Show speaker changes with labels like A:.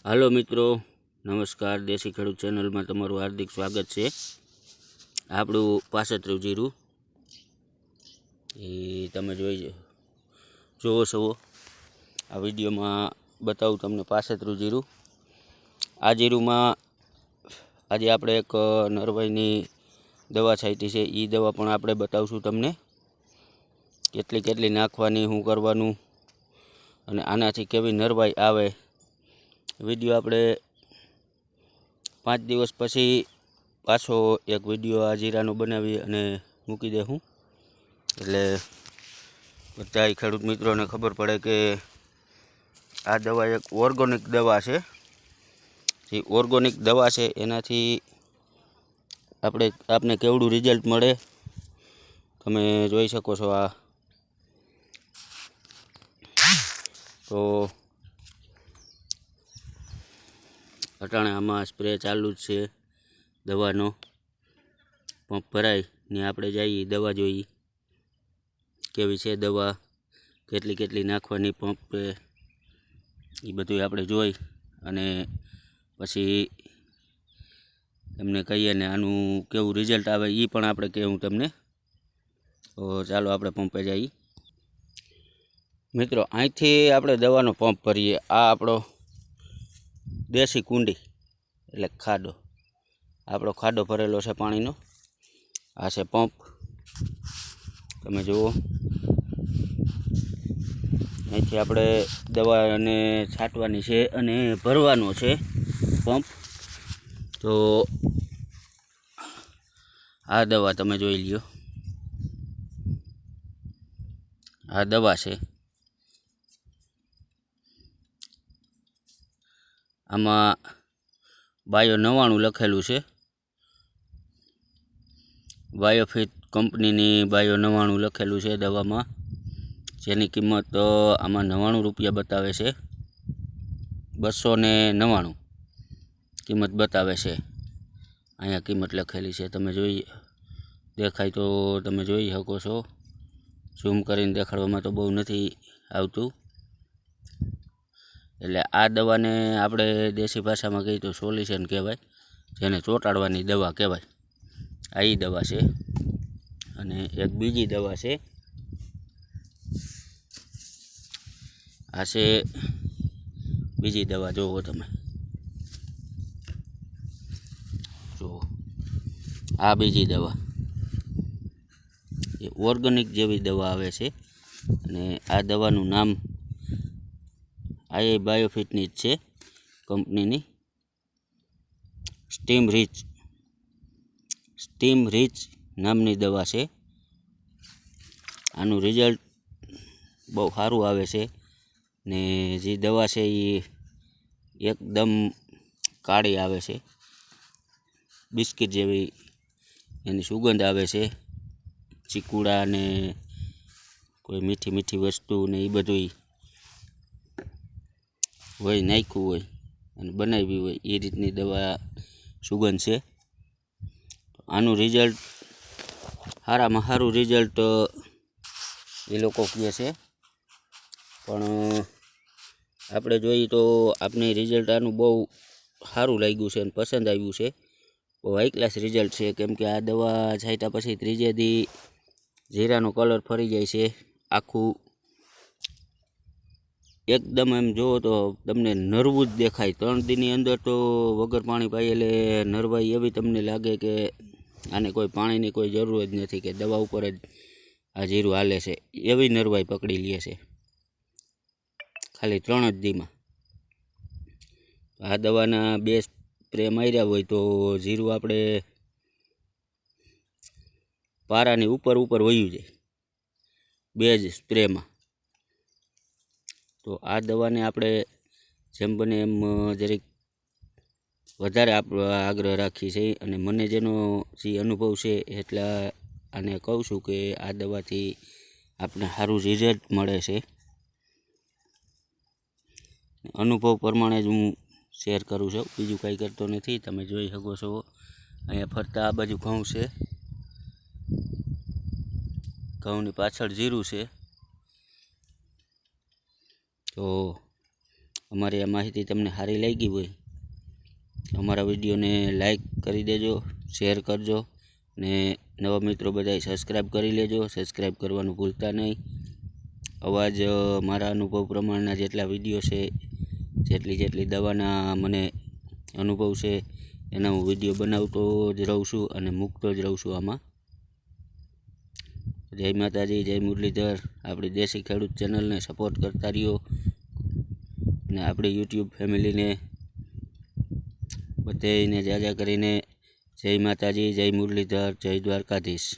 A: હાલો મિત્રો, નમસ્કાર. દેશી ખેડૂત ચેનલમાં તમારું હાર્દિક સ્વાગત છે. આપણું પાસઠરું જીરું. એ તમે જોઈ જોવો છો આ વિડીયોમાં બતાવું તમને પાસઠરું જીરું. આ જીરુંમાં આજે આપણે એક નરવાઈની દવા છાંટી છે. એ દવા પણ આપણે બતાવશું તમને. કેટલી કેટલી નાખવાની, શું કરવાનું, અને આનાથી કેવી નરવાઈ આવે. વીડિયો આપણે પાંચ દિવસ પછી પાછો એક વીડિયો આ જીરાનો બનાવી અને મૂકી દેશું એટલે બધા ખેડૂત મિત્રોને ખબર પડે કે આ દવા એક ઓર્ગોનિક દવા છે. જે ઓર્ગોનિક દવા છે, એનાથી આપણે આપને કેવડું રિઝલ્ટ મળે તમે જોઈ શકો છો આ. તો અટાણે આમાં સ્પ્રે ચાલુ જ છે દવાનો. પંપ ભરાય ને આપણે જઈએ દવા જોઈએ. કેવી છે દવા, કેટલી કેટલી નાખવાની પંપ એ બધું આપણે જોઈ અને પછી એમને કહીએ ને આનું કેવું રિઝલ્ટ આવે એ પણ આપણે કહેવું તમને. તો ચાલો આપણે પંપે જઈએ. મિત્રો, અહીંથી આપણે દવાનો પંપ ભરીએ. આ આપણો દેશી કુંડી, એટલે ખાડો. આપણો ખાડો ભરેલો છે પાણીનો. આ છે પંપ. તમે જુઓ. અહીંથી આપણે દવા અને છાંટવાની છે અને ભરવાનો છે પંપ. તો આ દવા તમે જોઈ લ્યો. આ દવા છે. આમાં બાયો નવ્વાણું લખેલું છે. બાયોફિટ કંપનીની બાયો નવ્વાણું લખેલું છે દવામાં. જેની કિંમત આમાં નવ્વાણું રૂપિયા બતાવે છે. બસો ને નવ્વાણું કિંમત બતાવે છે. અહીંયા કિંમત લખેલી છે. તમે જોઈ, દેખાય તો તમે જોઈ શકો છો. ઝૂમ કરીને દેખાડવામાં તો બહુ નથી આવતું. એટલે આ દવાને આપણે દેશી ભાષામાં કહીએ તો સોલ્યુશન કહેવાય, જેને ચોંટાડવાની દવા કહેવાય. આ એ દવા છે અને એક બીજી દવા છે. આ છે બીજી દવા, જુઓ તમે. જુઓ. આ બીજી દવા. એ ઓર્ગેનિક જેવી દવા આવે છે અને આ દવાનું નામ આ બાયોફિટની જ છે કંપનીની સ્ટીમ રીચ સ્ટીમ રીચ નામની દવા છે. આનું રિઝલ્ટ બહુ સારું આવે છે. ને જે દવા છે એ એકદમ કાળી આવે છે. બિસ્કિટ જેવી એની સુગંધ આવે છે. ચીકુડા ને કોઈ મીઠી મીઠી વસ્તુ ને એ બધું હોય, નાખ્યું હોય અને બનાવી હોય, એ રીતની દવા સુગંધ છે. આનું રિઝલ્ટ સારામાં સારું રિઝલ્ટ એ લોકો કહે છે. પણ આપણે જોઈએ તો આપને રિઝલ્ટ આનું બહુ સારું લાગ્યું છે અને પસંદ આવ્યું છે. બહુ હાઈ ક્લાસ રિઝલ્ટ છે, કેમ કે આ દવા છાંટ્યા પછી ત્રીજે દી જીરાનો કલર ફરી જાય છે. આખું એકદમ એમ જુઓ તો તમને નરવું જ દેખાય. ત્રણ દીની અંદર તો વગર પાણી પાયેલે નરવાઈ એવી તમને લાગે કે આને કોઈ પાણીની કોઈ જરૂર જ નથી, કે દવા ઉપર જ આ જીરું હાલે છે. એવી નરવાઈ પકડી લે છે. ખાલી ત્રણ જ દીમાં. આ દવાના બે સ્પ્રે માર્યા હોય તો જીરું આપણે પારાની ઉપર ઉપર વયું જાય. બે જ સ્પ્રેમાં. તો આ દવાને આપણે જેમ બને એમ જરીક વધારે આગ્રહ રાખી છે અને મને જેનો જે અનુભવ છે એટલા આને કહું છું કે આ દવાથી આપણે સારું રિઝલ્ટ મળે છે. અનુભવ પ્રમાણે જ હું શેર કરું છું. બીજું કાંઈ કરતો નથી. તમે જોઈ શકો છો. અહીંયા ફરતા આ બાજુ ઘઉં છે. ઘઉંની પાછળ જીરું છે. તો અમારી આ માહિતી તમને સારી લાગી હોય અમારા વિડીયોને લાઈક કરી દેજો, શેર કરજો ને નવા મિત્રો બધાય સબસ્ક્રાઈબ કરી લેજો. સબસ્ક્રાઈબ કરવાનું ભૂલતા નહીં. અવાજ મારા અનુભવ પ્રમાણના જેટલા વીડિયો છે, જેટલી જેટલી દવાના મને અનુભવ છે, એના હું વીડિયો બનાવતો જ રહું છું અને મૂકતો જ રહું છું આમાં. જય માતાજી, જય મુરલીધર. આપણી દેશી ખેડૂત ચેનલને સપોર્ટ કરતા રહ્યો. અને આપણી યુટ્યુબ ફેમિલીને બધેને જાજા કરીને જય માતાજી, જય મુરલીધર, જય દ્વારકાધીશ.